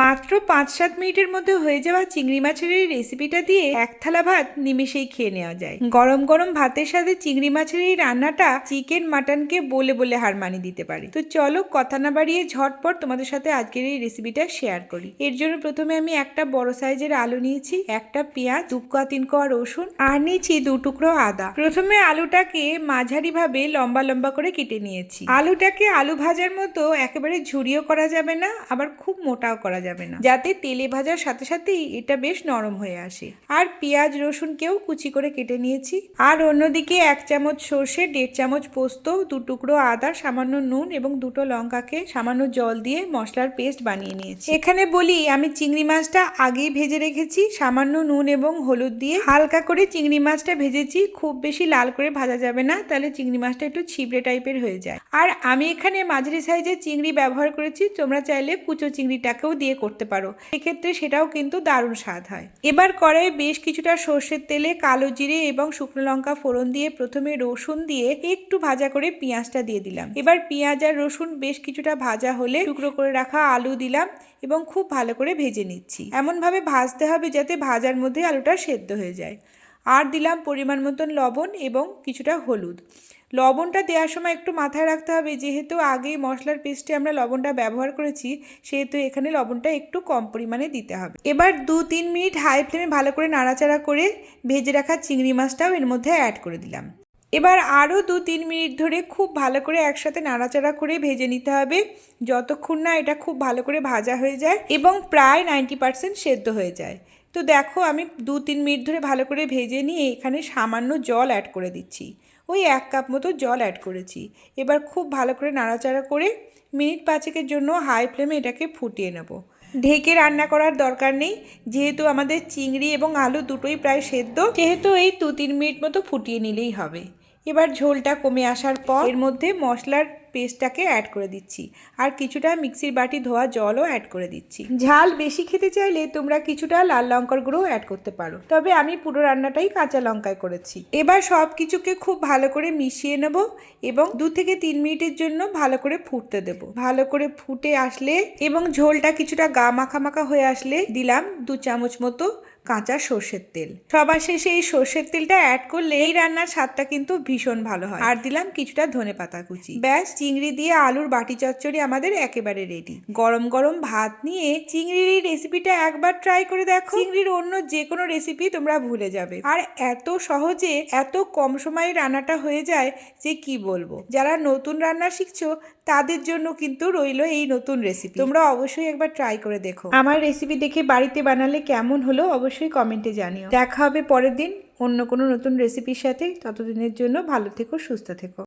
মাত্র পাঁচ সাত মিনিটের মধ্যে হয়ে যাওয়া চিংড়ি মাছের এই রেসিপিটা দিয়ে এক থালা ভাত নিমেষেই খেয়ে নেওয়া যায়। গরম গরম ভাতের সাথে চিংড়ি মাছের এই রান্নাটা চিকেন মাটনকে বলে বলে হার মানিয়ে দিতে পারে। তো চলো কথা না বাড়িয়ে ঝটপট তোমাদের সাথে আজকের এই রেসিপিটা শেয়ার করি। এর জন্য প্রথমে আমি একটা বড় সাইজের আলু নিয়েছি, একটা পেঁয়াজ, দু কোয়া তিন কোয়া রসুন আর নিয়েছি দু টুকরো আদা। প্রথমে আলুটাকে মাঝারি ভাবে লম্বা লম্বা করে কেটে নিয়েছি। আলুটাকে আলু ভাজার মতো একেবারে ঝুড়িও করা যাবে না, আবার খুব মোটাও করা যাবে না। যাতে তেলে ভাজার সাথে সাথেই এটা বেশ নরম হয়ে আসে। আর পেঁয়াজ রসুনকেও কুচি করে কেটে নিয়েছি। আর অন্যদিকে এক চামচ সর্ষে, দেড় চামচ পোস্ত, দু টুকরো আদা, সামান্য নুন এবং দুটো লঙ্কাকে সামান্য জল দিয়ে মশলার পেস্ট বানিয়ে নিয়েছি। এখানে বলি, আমি চিংড়ি মাছটা আগেই ভেজে রেখেছি। সামান্য নুন এবং হলুদ দিয়ে হালকা করে চিংড়ি মাছটা ভেজেছি। খুব বেশি লাল করে ভাজা যাবে না, তাহলে চিংড়ি মাছটা একটু ছিবড়ে টাইপের হয়ে যায়। আর আমি এখানে মাঝারি সাইজের চিংড়ি ব্যবহার করেছি। তোমরা চাইলে কুচো চিংড়িটাকেও দিয়ে করতে পারো। সেক্ষেত্রে সেটাও কিন্তু দারুণ স্বাদ হয়। এবার কড়াইয়ে বেশ কিছুটা সর্ষের তেলে কালো জিরে এবং শুকনো লঙ্কা ফোড়ন দিয়ে প্রথমে রসুন দিয়ে একটু ভাজা করে পেঁয়াজটা দিয়ে দিলাম। এবার পেঁয়াজ আর রসুন বেশ কিছুটা ভাজা হলে টুকরো করে রাখা আলু দিলাম এবং খুব ভালো করে ভেজে নিচ্ছি। এমনভাবে ভাজতে হবে যাতে ভাজার মধ্যে আলুটা সেদ্ধ হয়ে যায়। আর দিলাম পরিমাণ মতন লবণ এবং কিছুটা হলুদ। লবণটা দেওয়ার সময় একটু মাথায় রাখতে হবে। যেহেতু আগেই মশলার পেস্টে আমরা লবণটা ব্যবহার করেছি, সেহেতু এখানে লবণটা একটু কম পরিমাণে দিতে হবে। এবার দু তিন মিনিট হাই ফ্লেমে ভালো করে নাড়াচাড়া করে ভেজে রাখা চিংড়ি মাছটাও এর মধ্যে অ্যাড করে দিলাম। এবার আরও দু তিন মিনিট ধরে খুব ভালো করে একসাথে নাড়াচাড়া করে ভেজে নিতে হবে। যতক্ষণ না এটা খুব ভালো করে ভাজা হয়ে যায় এবং প্রায় নাইনটি পার্সেন্ট সেদ্ধ হয়ে যায়। তো দেখো আমি দু তিন মিনিট ধরে ভালো করে ভেজে নিয়ে এখানে সামান্য জল অ্যাড করে দিচ্ছি। ওই এক কাপ মতো জল অ্যাড করেছি। এবার খুব ভালো করে নাড়াচাড়া করে মিনিট পাঁচেকের জন্য হাই ফ্লেমে এটাকে ফুটিয়ে নেব। ঢেকে রান্না করার দরকার নেই। যেহেতু আমাদের চিংড়ি এবং আলু দুটোই প্রায় সেদ্ধ, সেহেতু এই দু তিন মিনিট মতো ফুটিয়ে নিলেই হবে। এবার ঝোলটা কমে আসার পর এর মধ্যে মশলার পেস্টটাকে অ্যাড করে দিচ্ছি। আর কিছুটা মিক্সির বাটি ধোয়া জলও অ্যাড করে দিচ্ছি। ঝাল বেশি খেতে চাইলে তোমরা কিছুটা লাল লঙ্কার গুঁড়ো অ্যাড করতে পারো। তবে আমি পুরো রান্নাটাই কাঁচা লঙ্কায় করেছি। এবার সব কিছুকে খুব ভালো করে মিশিয়ে নেব এবং দু থেকে তিন মিনিটের জন্য ভালো করে ফুটতে দেব। ভালো করে ফুটে আসলে এবং ঝোলটা কিছুটা গা মাখা মাখা হয়ে আসলে দিলাম দু চামচ মতো কাঁচা সর্ষের তেল। সবার শেষে এই সর্ষের তেলটা অ্যাড করলে এই রান্নার স্বাদটা কিন্তু ভীষণ ভালো হয়। আর দিলাম কিছুটা ধনে পাতা কুচি। ব্যাস, চিংড়ি দিয়ে আলুর বাটি চচ্চড়ি আমাদের একেবারে রেডি গরম গরম ভাত নিয়ে চিংড়ির এই রেসিপিটা একবার ট্রাই করে দেখো। চিংড়ির অন্য যে কোনো রেসিপি তোমরা ভুলে যাবে। আর এত সহজে, এত কম সময়ে রান্নাটা হয়ে যায় যে কি বলব? যারা নতুন রান্না শিখছো, তাদের জন্য কিন্তু রইল এই নতুন রেসিপি তোমরা অবশ্যই একবার ট্রাই করে দেখো। আমার রেসিপি দেখে বাড়িতে বানালে কেমন হলো? অবশ্যই কমেন্টে জানিও। দেখা হবে পরের দিন অন্য কোনো নতুন রেসিপির সাথে। ততদিনের জন্য ভালো থেকো, সুস্থ থেকো।